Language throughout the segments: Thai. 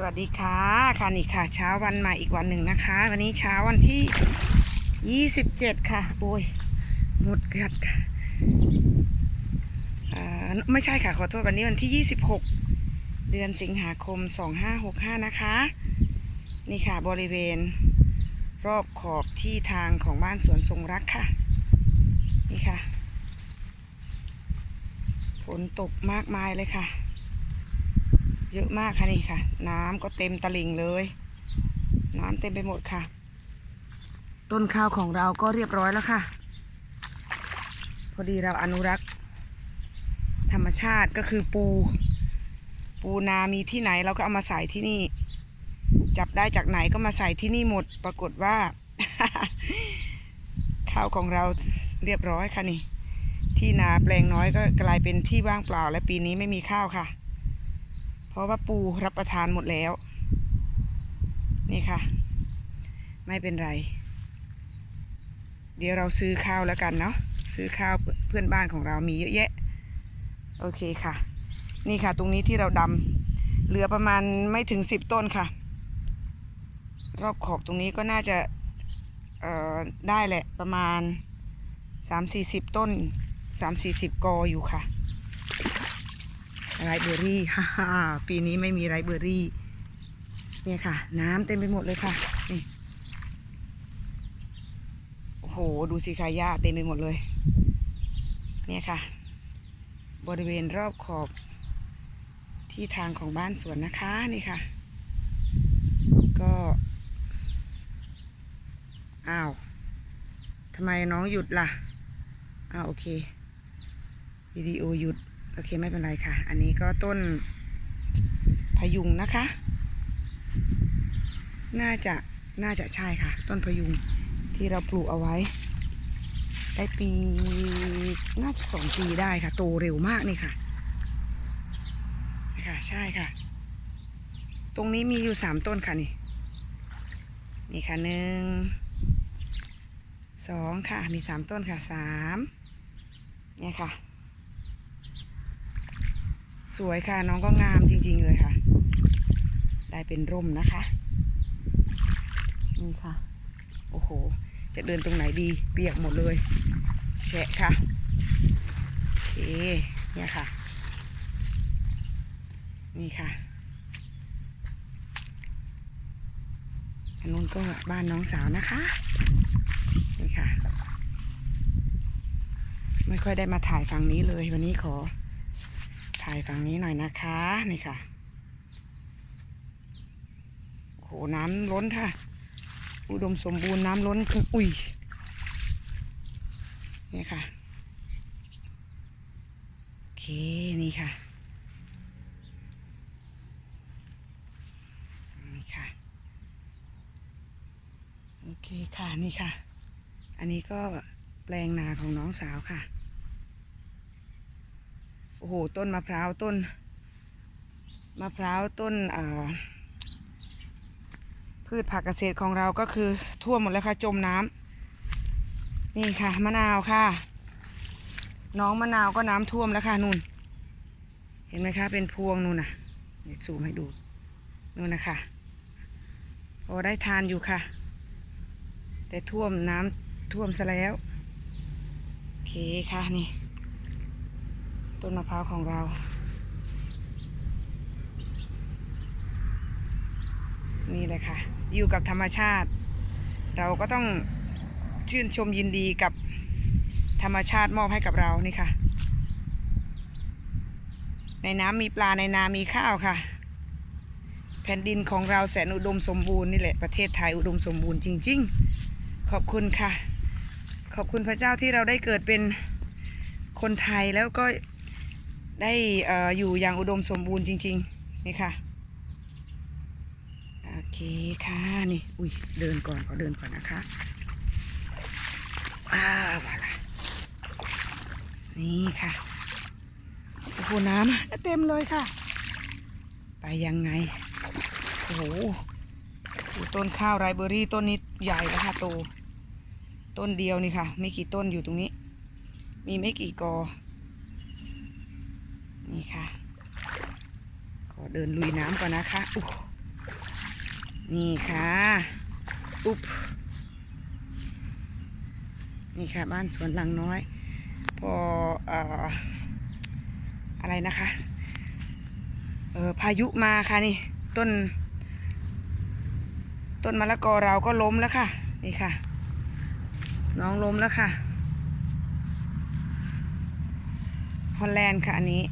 สวัสดีค่ะ ค่ะนี่ค่ะ เช้าวันใหม่อีกวันหนึ่งนะคะ วันนี้เช้าวันที่ 27 ค่ะโอ้ยหมดเกัดค่ะไม่ใช่ค่ะขอโทษวันนี้วันที่ 26 เดือนสิงหาคม 2565 นะคะ นี่ค่ะบริเวณรอบขอบที่ทางของบ้านสวนทรงรักค่ะ นี่ค่ะ ฝนตกมากมายเลยค่ะ เยอะมากค่ะนี่ค่ะ น้ำก็เต็มตลิ่งเลย น้ำเต็มไปหมดค่ะ ต้นข้าวของเราก็เรียบร้อยแล้วค่ะ พอดีเราอนุรักษ์ ธรรมชาติก็คือปู ปูนามีที่ไหนเราก็เอามาใส่ที่นี่ จับได้จากไหนก็มาใส่ที่นี่หมด ปรากฏว่า ข้าวของเราเรียบร้อยค่ะนี่ ที่นาแปลงน้อยก็กลายเป็นที่ว่างเปล่า และปีนี้ไม่มีข้าวค่ะ ราะว่าปูรับประทานหมดแล้ว นี่ค่ะ ไม่เป็นไร เดี๋ยวเราซื้อข้าวแล้วกันเนาะซื้อข้าวเพื่อนบ้านของเรามีเยอะแยะ โอเคค่ะ นี่ค่ะ ตรงนี้ที่เราดำเหลือประมาณไม่ถึงสิบต้นค่ะ รอบขอบตรงนี้ก็น่าจะได้แหละประมาณสามสี่สิบต้นสามสี่สิบกออยู่ค่ะ ไรเบอร์รี่ฮ่าฮปีนี้ไม่มีไรเบอร์รี่ เนี่ยค่ะ น้ำเต็มไปหมดเลยค่ะนี่โอ้โห ดูสิค่ะหญ้าเต็มไปหมดเลย เนี่ยค่ะ บริเวณรอบขอบ ที่ทางของบ้านสวนนะคะนี่ค่ะ ก็อ้าวทำไมน้องหยุดล่ะอ้าวโอเควิดีโอหยุด โอเคไม่เป็นไรค่ะ อันนี้ก็ต้นพยุงนะคะ น่าจะน่าจะใช่ค่ะ ต้นพยุงที่เราปลูกเอาไว้ ได้ปีน่าจะสองปีได้ค่ะ โตเร็วมากนี่ค่ะค่ะใช่ค่ะ ตรงนี้มีอยู่สามต้นค่ะนี่นี่ค่ะหนึ่งสองค่ะมีสามต้นค่ะสามเนี่ยค่ะ สวยค่ะน้องก็งามจริง ๆ เลยค่ะ ได้เป็นร่มนะคะนี่ค่ะ โอ้โห จะเดินตรงไหนดีเปียกหมดเลยแฉะค่ะโอเคเนี่ยค่ะ นี่ค่ะอันนู้นก็บ้านน้องสาวนะคะ นี่ค่ะ ไม่ค่อยได้มาถ่ายฝั่งนี้เลยวันนี้ขอ ถ่ายฝั่งนี้หน่อยนะคะนี่ค่ะโอ้โหน้ำล้นค่ะ อุดมสมบูรณ์น้ำล้นคืออุ้ยนี่ค่ะโอเคนี่ค่ะนี่ค่ะโอเคค่ะนี่ค่ะ อันนี้ก็แปลงนาของน้องสาวค่ะ โอ้โห ต้นมะพร้าวต้น มะพร้าวต้นอ่าพืชผักเกษตรของเราก็คือท่วมหมดแล้วค่ะจมน้ำนี่ค่ะ มะนาวค่ะ น้องมะนาวก็น้ำท่วมแล้วค่ะนู่น เห็นไหมคะ เป็นพวงนู่นน่ะเดี๋ยวซูมให้ดูนู่นนะคะพอได้ทานอยู่ค่ะ แต่ท่วมน้ำท่วมซะแล้ว โอเคค่ะนี่ ต้นมะพร้าวของเรานี่เลยค่ะ อยู่กับธรรมชาติ เราก็ต้องชื่นชมยินดีกับธรรมชาติมอบให้กับเรานี่ค่ะ ในน้ำมีปลาในนามีข้าวค่ะ แผ่นดินของเราแสนอุดมสมบูรณ์นี่แหละประเทศไทยอุดมสมบูรณ์จริง ๆ ขอบคุณค่ะ ขอบคุณพระเจ้าที่เราได้เกิดเป็นคนไทยแล้วก็ ได้ออยู่อย่างอุดมสมบูรณ์จริง ๆ นี่ค่ะ โอเคค่ะนี่ อุ้ยเดินก่อนขอเดินก่อนนะคะอ้าวาละนี่ค่ะ โอ้โห น้ำเต็มเลยค่ะ ไปยังไง โอ้โหต้นข้าวไรเบอรี่ต้นนี้ใหญ่แล้วค่ะโต ต้นเดียวนี่ค่ะ ไม่กี่ต้นอยู่ตรงนี้ มีไม่กี่กอ นี่ค่ะขอเดินลุยน้ำก่อนนะคะอู้นี่ค่ะอุ๊บนี่ค่ะบ้านสวนหลังน้อย พอเอ่ออะไรนะคะเออพายุมาค่ะนี่ต้น ต้นมะละกอเราก็ล้มแล้วค่ะ นี่ค่ะ น้องล้มแล้วค่ะฮอลแลนด์ค่ะอันนี้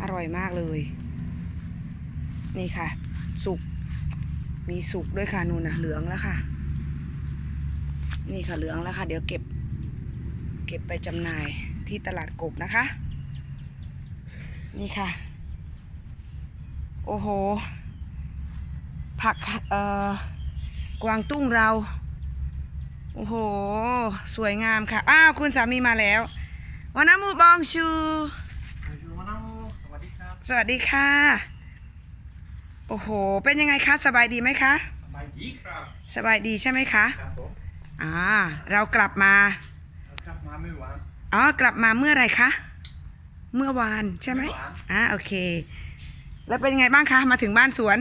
อร่อยมากเลย นี่ค่ะ สุก มีสุกด้วยค่ะนู่นนะเหลืองแล้วค่ะ นี่ค่ะเหลืองแล้วค่ะ เดี๋ยวเก็บ เก็บไปจำหน่ายที่ตลาดกบนะคะ นี่ค่ะ โอ้โห ผักเอ่อกวางตุ้งเรา โอ้โห สวยงามค่ะ อ้าว คุณสามีมาแล้ววันน้มูบองชู สดีครับสวัสดีค่ะ โอ้โห เป็นยังไงคะ สบายดีไหมคะ สบายดีครับ สบายดีใช่ไหมคะ ครับผม อ่า เรากลับมาเรากลับมาไม่หวาน อ๋อ กลับมาเมื่อไหรคะ เมื่อวานใช่ไหมหวานอ่า โอเค แล้วเป็นยังไงบ้างคะ มาถึงบ้านสวน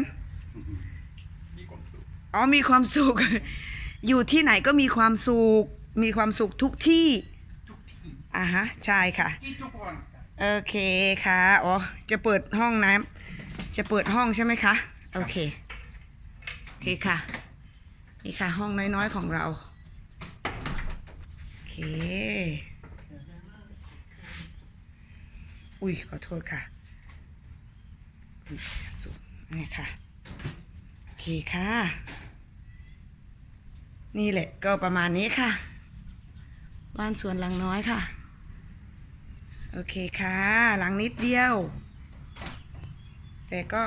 มีความสุข อ๋อ มีความสุข อยู่ที่ไหนก็มีความสุข มีความสุขทุกที่ ทุกที่ อ่าฮะ ใช่ค่ะที่ทุกคนครับ โอเคค่ะอ๋อจะเปิดห้องน้ำจะเปิดห้องใช่ไหมคะ โอเคโอเคค่ะ นี่ค่ะห้องน้อยๆของเรา โอเค อุ้ยขอโทษค่ะอุ๊ยสูงนี่ค่ะ โอเคค่ะ นี่แหละก็ประมาณนี้ค่ะ บ้านสวนหลังน้อยค่ะ โอเคค่ะ หลังนิดเดียว แต่ก็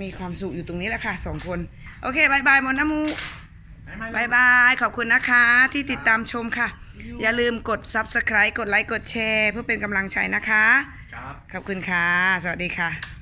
มีความสุขอยู่ตรงนี้แหละค่ะสองคน โอเคบายบายมอนน้ำมูไม่ไม่บายบาย ขอบคุณนะคะที่ติดตามชมค่ะ อย่าลืมกด subscribe กดไลค์ กดแชร์ เพื่อเป็นกำลังใจนะคะครับขอบคุณค่ะ สวัสดีค่ะ